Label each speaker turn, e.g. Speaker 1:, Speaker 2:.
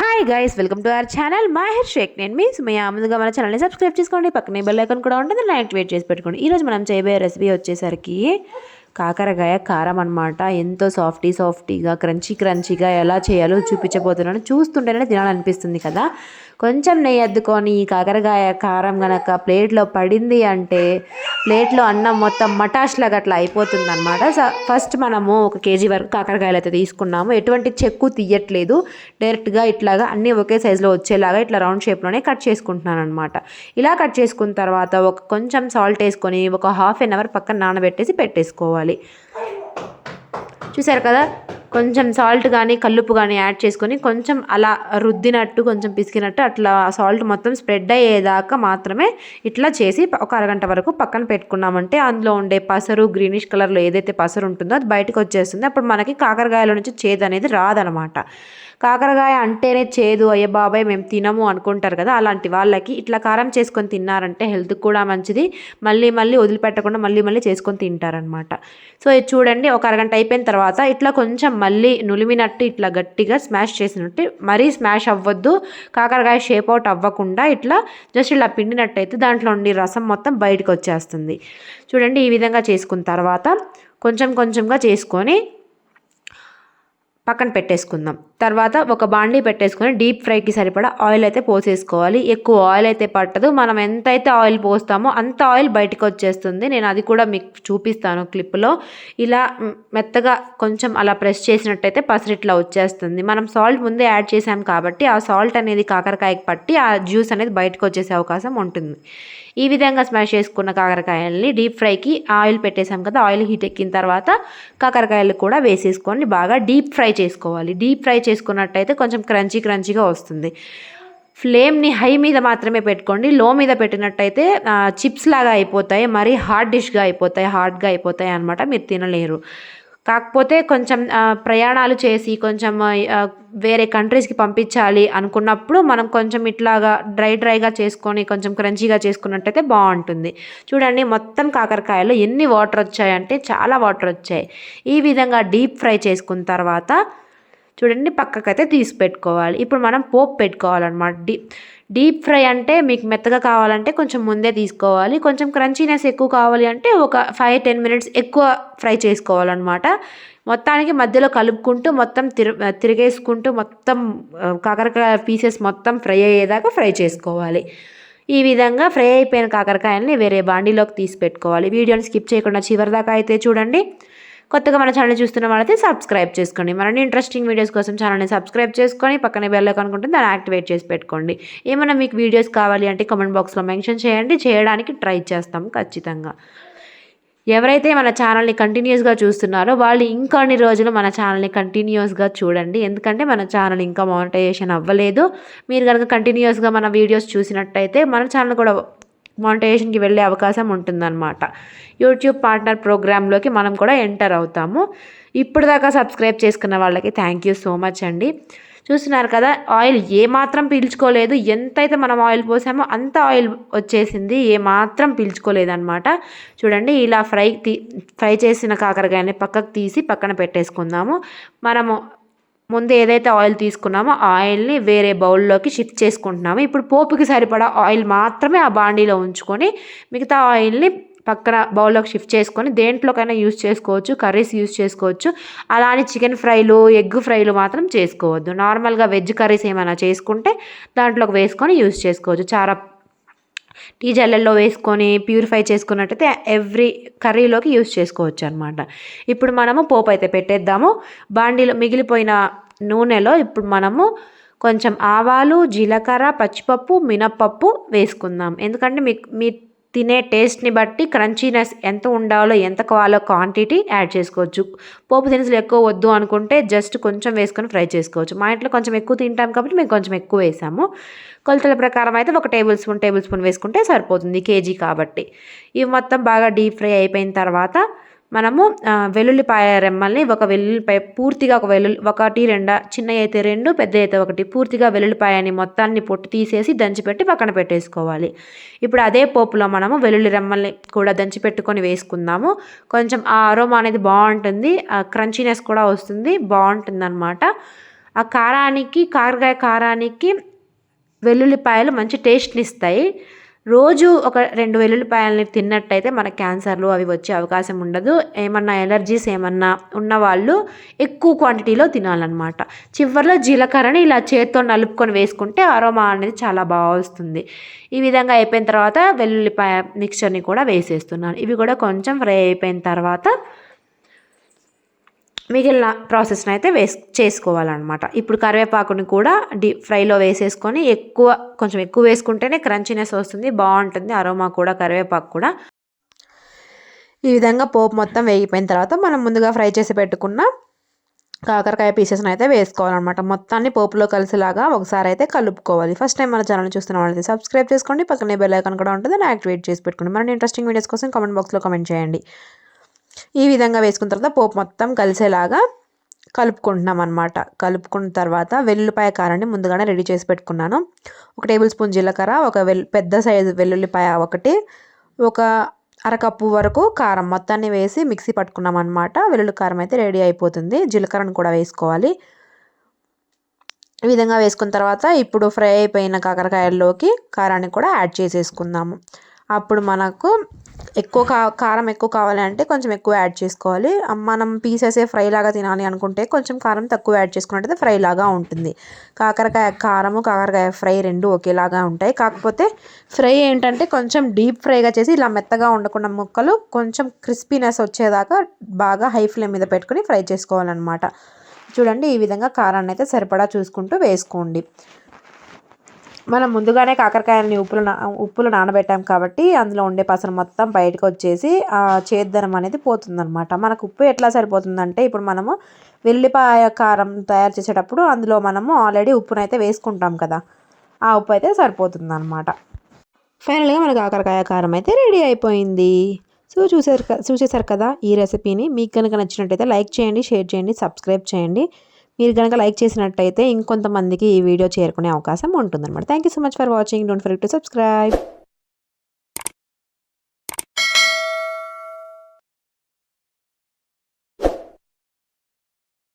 Speaker 1: Hi guys welcome to our channel Mahir Shaikh నేను మీ Sumayya. ముందుగా మన ఛానల్ని సబ్స్క్రైబ్ చేసుకోండి. పక్కనే బెల్ ఐకాన్ కూడా ఉంటుంది. దాన్ని యాక్టివేట్ చేసి పెట్టుకోండి. ఈరోజు మనం చేయబోయే రెసిపీ వచ్చేసరికి కాకరకాయ కారం అనమాట ఎంతో సాఫ్టీ సాఫ్టీగా క్రంచీ క్రంచీగా ఎలా చేయాలో చూపించబోతున్నాను. చూస్తుంటేనే తినాలనిపిస్తుంది కదా. కొంచెం నెయ్యి అద్దుకొని కాకరకాయ కారం కనుక ప్లేట్లో పడింది అంటే ప్లేట్లో అన్నం మొత్తం మటాష్ లాగా అట్లా అయిపోతుంది అనమాట ఫస్ట్ మనము ఒక కేజీ వరకు కాకరకాయలు అయితే తీసుకున్నాము. ఎటువంటి చెక్కు తీయట్లేదు. డైరెక్ట్గా ఇట్లాగా అన్నీ ఒకే సైజులో వచ్చేలాగా ఇట్లా రౌండ్ షేప్లోనే కట్ చేసుకుంటున్నాను అనమాట ఇలా కట్ చేసుకున్న తర్వాత ఒక కొంచెం సాల్ట్ వేసుకొని ఒక హాఫ్ అన్ అవర్ పక్కన నానబెట్టేసి పెట్టేసుకోవాలి. చూసారు కదా? కొంచెం సాల్ట్ కానీ కల్లుపు కానీ యాడ్ చేసుకొని కొంచెం అలా రుద్దినట్టు కొంచెం పిసికినట్టు అట్లా సాల్ట్ మొత్తం స్ప్రెడ్ అయ్యేదాకా మాత్రమే ఇట్లా చేసి ఒక అరగంట వరకు పక్కన పెట్టుకున్నామంటే అందులో ఉండే పసరు గ్రీనిష్ కలర్లో ఏదైతే పసరు ఉంటుందో అది బయటకు వచ్చేస్తుంది. అప్పుడు మనకి కాకరకాయల నుంచి చేదు అనేది రాదనమాట. కాకరకాయ అంటేనే చేదు అయ్యే బాబాయ్ మేము తినము అనుకుంటారు కదా అలాంటి వాళ్ళకి ఇట్లా కారం చేసుకొని తిన్నారంటే హెల్త్ కూడా మంచిది. మళ్ళీ మళ్ళీ వదిలిపెట్టకుండా మళ్ళీ మళ్ళీ చేసుకొని తింటారనమాట. సో ఇది చూడండి ఒక అరగంట అయిపోయిన తర్వాత ఇట్లా కొంచెం మళ్ళీ నులిమినట్టు ఇట్లా గట్టిగా స్మాష్ చేసినట్టు మరీ స్మాష్ అవ్వద్దు కాకరకాయ షేప్ అవుట్ అవ్వకుండా ఇట్లా జస్ట్ ఇలా పిండినట్టయితే దాంట్లో ఉండి రసం మొత్తం బయటకు వచ్చేస్తుంది. చూడండి ఈ విధంగా చేసుకున్న తర్వాత కొంచెం కొంచెంగా చేసుకొని పక్కన పెట్టేసుకుందాం. తర్వాత ఒక బాండీ పెట్టేసుకొని డీప్ ఫ్రైకి సరిపడా ఆయిల్ అయితే పోసేసుకోవాలి. ఎక్కువ ఆయిల్ అయితే పట్టదు. మనం ఎంతైతే ఆయిల్ పోస్తామో అంత ఆయిల్ బయటకు వచ్చేస్తుంది. నేను అది కూడా మీకు చూపిస్తాను క్లిప్లో. ఇలా మెత్తగా కొంచెం అలా ప్రెస్ చేసినట్టయితే పసిరిట్లా వచ్చేస్తుంది. మనం సాల్ట్ ముందే యాడ్ చేసాం కాబట్టి ఆ సాల్ట్ అనేది కాకరకాయకి పట్టి ఆ జ్యూస్ అనేది బయటకు వచ్చేసే అవకాశం ఉంటుంది. ఈ విధంగా స్మాష్ చేసుకున్న కాకరకాయల్ని డీప్ ఫ్రైకి ఆయిల్ పెట్టేసాం కదా ఆయిల్ హీట్ ఎక్కిన తర్వాత కాకరకాయలు కూడా వేసేసుకొని బాగా డీప్ ఫ్రై చేసుకోవాలి. డీప్ ఫ్రై చేసుకున్నట్టయితే కొంచెం క్రంచీ క్రంచీగా వస్తుంది. ఫ్లేమ్ని హై మీద మాత్రమే పెట్టుకోండి. లో మీద పెట్టినట్టయితే చిప్స్ లాగా అయిపోతాయి. మరీ హార్డ్ డిష్గా అయిపోతాయి. హార్డ్గా అయిపోతాయి అనమాట మీరు తినలేరు. కాకపోతే కొంచెం ప్రయాణాలు చేసి కొంచెం వేరే కంట్రీస్కి పంపించాలి అనుకున్నప్పుడు మనం కొంచెం ఇట్లాగా డ్రై డ్రైగా చేసుకొని కొంచెం క్రంచీగా చేసుకున్నట్టయితే బాగుంటుంది. చూడండి మొత్తం కాకరకాయలు ఎన్ని వాటర్ వచ్చాయంటే చాలా వాటర్ వచ్చాయి. ఈ విధంగా డీప్ ఫ్రై చేసుకున్న తర్వాత చూడండి పక్కకైతే తీసి పెట్టుకోవాలి ఇప్పుడు మనం పోపు పెట్టుకోవాలన్నమాట. డీప్ డీప్ ఫ్రై అంటే మీకు మెత్తగా కావాలంటే కొంచెం ముందే తీసుకోవాలి. కొంచెం క్రంచీనెస్ ఎక్కువ కావాలి అంటే ఒక ఫైవ్ టెన్ మినిట్స్ ఎక్కువ ఫ్రై చేసుకోవాలన్నమాట. మొత్తానికి మధ్యలో కలుపుకుంటూ మొత్తం తిరు తిరిగేసుకుంటూ మొత్తం కాకరకాయ పీసెస్ మొత్తం ఫ్రై అయ్యేదాకా ఫ్రై చేసుకోవాలి. ఈ విధంగా ఫ్రై అయిపోయిన కాకరకాయలని వేరే బాండీలోకి తీసి పెట్టుకోవాలి వీడియోని స్కిప్ చేయకుండా చివరిదాకా అయితే చూడండి. కొత్తగా మన ఛానల్ చూస్తున్న వాళ్ళైతే సబ్స్క్రైబ్ చేసుకోండి. మరిన్ని ఇంట్రెస్టింగ్ వీడియోస్ కోసం ఛానల్ని సబ్స్క్రైబ్ చేసుకొని పక్కనే బెల్ అనుకుంటే దాన్ని యాక్టివేట్ చేసి పెట్టుకోండి. ఏమైనా మీకు వీడియోస్ కావాలి అంటే కామెంట్ బాక్స్లో మెన్షన్ చేయండి. చేయడానికి ట్రై చేస్తాం ఖచ్చితంగా. ఎవరైతే మన ఛానల్ని కంటిన్యూస్గా చూస్తున్నారో వాళ్ళు ఇంకొన్ని రోజులు మన ఛానల్ని కంటిన్యూస్గా చూడండి. ఎందుకంటే మన ఛానల్ ఇంకా మానిటైజేషన్ అవ్వలేదు. మీరు కనుక కంటిన్యూస్గా మన వీడియోస్ చూసినట్టయితే మన ఛానల్ కూడా మానిటైజేషన్కి వెళ్ళే అవకాశం ఉంటుందన్నమాట. యూట్యూబ్ పార్ట్నర్ ప్రోగ్రాంలోకి మనం కూడా ఎంటర్ అవుతాము. ఇప్పుడు దాకా సబ్స్క్రైబ్ చేసుకున్న వాళ్ళకి థ్యాంక్ యూ సో మచ్ అండి. చూస్తున్నారు కదా ఆయిల్ ఏమాత్రం పీల్చుకోలేదు. ఎంతైతే మనం ఆయిల్ పోసామో అంత ఆయిల్ వచ్చేసింది. ఏమాత్రం పీల్చుకోలేదన్నమాట. చూడండి ఇలా ఫ్రై తీ ఫ్రై చేసిన కాకరకాయని పక్కకు తీసి పక్కన పెట్టేసుకుందాము. మనము ముందు ఏదైతే ఆయిల్ తీసుకున్నామో ఆయిల్ని వేరే బౌల్లోకి షిఫ్ట్ చేసుకుంటున్నాము. ఇప్పుడు పోపుకి సరిపడా ఆయిల్ మాత్రమే ఆ బాండీలో ఉంచుకొని మిగతా ఆయిల్ని పక్కన బౌల్లోకి షిఫ్ట్ చేసుకొని దేంట్లోకైనా యూస్ చేసుకోవచ్చు కర్రీస్ యూస్ చేసుకోవచ్చు. అలానే చికెన్ ఫ్రైలు ఎగ్ ఫ్రైలు మాత్రం చేసుకోవద్దు. నార్మల్గా వెజ్ కర్రీస్ ఏమైనా చేసుకుంటే దాంట్లోకి వేసుకొని యూస్ చేసుకోవచ్చు. చాలా టీ వేసుకొని ప్యూరిఫై చేసుకున్నట్టయితే ఎవ్రీ కర్రీలోకి యూస్ చేసుకోవచ్చు అనమాట ఇప్పుడు మనము పోపు అయితే పెట్టేద్దాము. బాండీలో మిగిలిపోయిన నూనెలో ఇప్పుడు మనము కొంచెం ఆవాలు జీలకర్ర పచ్చిపప్పు మినప్పప్పు వేసుకుందాం. ఎందుకంటే మీ మీ తినే టేస్ట్ని బట్టి క్రంచీనెస్ ఎంత ఉండాలో ఎంత కావాలో క్వాంటిటీ యాడ్ చేసుకోవచ్చు. పోపు దినుసులు ఎక్కువ వద్దు అనుకుంటే జస్ట్ కొంచెం వేసుకొని ఫ్రై చేసుకోవచ్చు. మా ఇంట్లో కొంచెం ఎక్కువ తింటాం కాబట్టి మేము కొంచెం ఎక్కువ వేసాము. కొలతల ప్రకారం అయితే ఒక టేబుల్ స్పూన్ టేబుల్ స్పూన్ వేసుకుంటే సరిపోతుంది కేజీ కాబట్టి. ఇవి మొత్తం బాగా డీప్ ఫ్రై అయిపోయిన తర్వాత మనము వెల్లుల్లిపాయ రెమ్మల్ని ఒక వెల్లుల్లిపాయ పూర్తిగా ఒక వెల్లుల్లి ఒకటి రెండు చిన్న అయితే రెండు పెద్ద అయితే ఒకటి పూర్తిగా వెల్లుల్లిపాయని మొత్తాన్ని పొట్టు తీసేసి దంచిపెట్టి పక్కన పెట్టేసుకోవాలి. ఇప్పుడు అదే పోపులో మనము వెల్లుల్లి రెమ్మల్ని కూడా దంచి పెట్టుకొని వేసుకుందాము. కొంచెం ఆ అరోమా అనేది బాగుంటుంది క్రంచీనెస్ కూడా వస్తుంది బాగుంటుంది అనమాట ఆ కారానికి కారకాయ కారానికి వెల్లుల్లిపాయలు మంచి టేస్ట్ని ఇస్తాయి. రోజు ఒక రెండు వెల్లుల్లిపాయలని తిన్నట్టయితే మన క్యాన్సర్లు అవి వచ్చే అవకాశం ఉండదు. ఏమన్నా ఎలర్జీస్ ఏమన్నా ఉన్న వాళ్ళు ఎక్కువ క్వాంటిటీలో తినాలన్నమాట. చివరిలో జీలకర్రని ఇలా చేత్తో నలుపుకొని వేసుకుంటే అరోమా అనేది చాలా బాగా వస్తుంది. ఈ విధంగా అయిపోయిన తర్వాత వెల్లుల్లిపాయ మిక్చర్ని కూడా వేసేస్తున్నాను. ఇవి కూడా కొంచెం ఫ్రై అయిపోయిన తర్వాత మిగిలిన ప్రాసెస్ని అయితే వేస్ చేసుకోవాలన్నమాట. ఇప్పుడు కరివేపాకుని కూడా డీప్ ఫ్రైలో వేసేసుకొని ఎక్కువ కొంచెం ఎక్కువ వేసుకుంటేనే క్రంచినెస్ వస్తుంది బాగుంటుంది అరోమా కూడా కరివేపాకు కూడా. ఈ విధంగా పోపు మొత్తం వేగిపోయిన తర్వాత మనం ముందుగా ఫ్రై చేసి పెట్టుకున్న కాకరకాయ పీసెస్ని అయితే వేసుకోవాలన్నమాట. మొత్తాన్ని పోపులో కలిసేలాగా ఒకసారి అయితే కలుపుకోవాలి. ఫస్ట్ టైం మన ఛానల్ చూస్తున్న వాళ్ళైతే సబ్స్క్రైబ్ చేసుకోండి. పక్కనే బెల్ ఐకాన్ కూడా ఉంటుంది. దాన్ని యాక్టివేట్ చేసి పెట్టుకోండి. మరిన్ని ఇంట్రెస్టింగ్ వీడియోస్ కోసం కామెంట్ బాక్స్లో కామెంట్ చేయండి. ఈ విధంగా వేసుకున్న తర్వాత పోపు మొత్తం కలిసేలాగా కలుపుకుంటున్నాం అనమాట కలుపుకున్న తర్వాత వెల్లుల్లిపాయ కారాన్ని ముందుగానే రెడీ చేసి పెట్టుకున్నాను. ఒక టేబుల్ స్పూన్ జీలకర్ర ఒక వెల్ పెద్ద సైజు వెల్లుల్లిపాయ ఒకటి ఒక అరకప్పు వరకు కారం మొత్తాన్ని వేసి మిక్సీ పట్టుకున్నాం అనమాట వెల్లుల్లి కారం అయితే రెడీ అయిపోతుంది. జీలకర్రను కూడా వేసుకోవాలి. ఈ విధంగా వేసుకున్న తర్వాత ఇప్పుడు ఫ్రై అయిపోయిన కాకరకాయల్లోకి కారాన్ని కూడా యాడ్ చేసేసుకుందాము. అప్పుడు మనకు ఎక్కువ కా కారం ఎక్కువ కావాలి అంటే కొంచెం ఎక్కువ యాడ్ చేసుకోవాలి. మనం పీసెసే ఫ్రై లాగా తినాలి అనుకుంటే కొంచెం కారం తక్కువ యాడ్ చేసుకున్నట్టయితే ఫ్రై లాగా ఉంటుంది. కాకరకాయ కారము కాకరకాయ ఫ్రై రెండు ఒకేలాగా ఉంటాయి. కాకపోతే ఫ్రై ఏంటంటే కొంచెం డీప్ ఫ్రైగా చేసి ఇలా మెత్తగా ఉండకుండా ముక్కలు కొంచెం క్రిస్పీనెస్ వచ్చేదాకా బాగా హై ఫ్లేమ్ మీద పెట్టుకుని ఫ్రై చేసుకోవాలన్నమాట. చూడండి ఈ విధంగా కారాన్ని అయితే సరిపడా చూసుకుంటూ వేసుకోండి. మనం ముందుగానే కాకరకాయలని ఉప్పులు నా ఉప్పులు నానబెట్టాం కాబట్టి అందులో ఉండే పసరు మొత్తం బయటకు వచ్చేసి ఆ చేద్దనం అనేది పోతుందన్నమాట. మనకు ఉప్పు ఎట్లా సరిపోతుందంటే ఇప్పుడు మనము వెల్లిపాయ కారం తయారు చేసేటప్పుడు అందులో మనము ఆల్రెడీ ఉప్పునైతే వేసుకుంటాం కదా ఆ ఉప్పు అయితే సరిపోతుంది అనమాట ఫైనల్గా మనకు కాకరకాయ కారం అయితే రెడీ అయిపోయింది. సో చూసారు చూసేసారు కదా ఈ రెసిపీని. మీకు కనుక నచ్చినట్టయితే లైక్ చేయండి షేర్ చేయండి సబ్స్క్రైబ్ చేయండి. మీరు కనుక లైక్ చేసినట్టయితే ఇంకొంతమందికి ఈ వీడియో చేరుకునే అవకాశం ఉంటుందన్నమాట. Thank you so much for watching don't for to subscribe